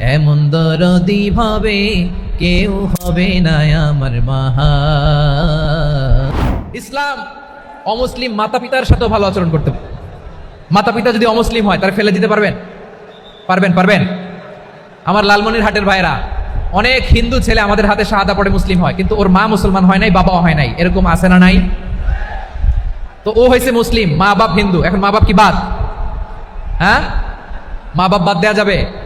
এমন দরদি ভাবে কেউ হবে না আমার মাহা। ইসলাম অমুসলিম মাতা পিতার সাথেও ভালো আচরণ করতে। মাতা পিতা যদি অমুসলিম হয়, তার ফেলে দিতে পারবেন? পারবেন পারবেন? আমার লালমনির হাটের ভাইরা অনেক হিন্দু ছেলে আমাদের হাতে শাহাদা পড়ে মুসলিম হয়, কিন্তু ওর মা মুসলমান হয় নাই, বাবাও হয় নাই। এরকম আছে না নাই? তো ও হয়েছে মুসলিম মা বাপ হিন্দু। এখন মা বাপ কি বাদ? হ্যাঁ? মা বাপ বাদ দেওয়া যাবে?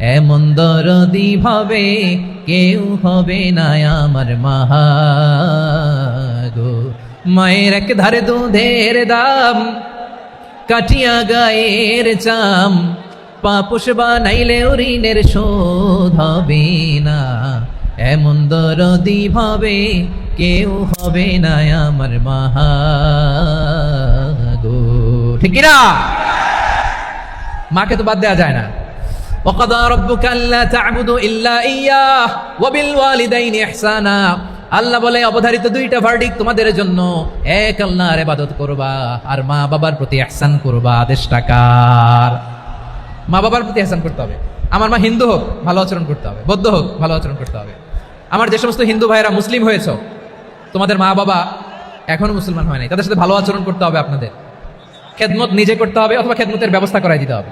এমন দরদি ভাবে কেউ হবে না আমার মাহাগো। মায়ের এক ধারে দুধের দাম, কাটিয়া গায়ের চাম, পাপুষ বানাইলে ঋণের শোধ হবে না। এমন দরদি ভাবে কেউ হবে না আমার মাহাগো। ঠিক না মাকে তো বাদ দেওয়া যায় না। وقضى ربك ألا تعبدوا إلا إياه وبالوالدين إحسانا আল্লাহ বলে অবধারিত দুইটা ভার্ডিক তোমাদের জন্য এক আল্লাহর ইবাদত করবা আর মা বাবার প্রতি ইহসান করবা আদেশ টাকার মা বাবার প্রতি ইহসান করতে হবে আমার মা হিন্দু হোক ভালো আচরণ করতে হবে বৌদ্ধ হোক ভালো আচরণ করতে হবে আমার যে সমস্ত হিন্দু ভাইরা মুসলিম হয়েছে তোমাদের মা বাবা এখনো মুসলমান হয় নাই তাদের সাথে ভালো আচরণ করতে হবে আপনাদের খেদমত নিজে করতে হবে অথবা খেদমতের ব্যবস্থা করাই দিতে হবে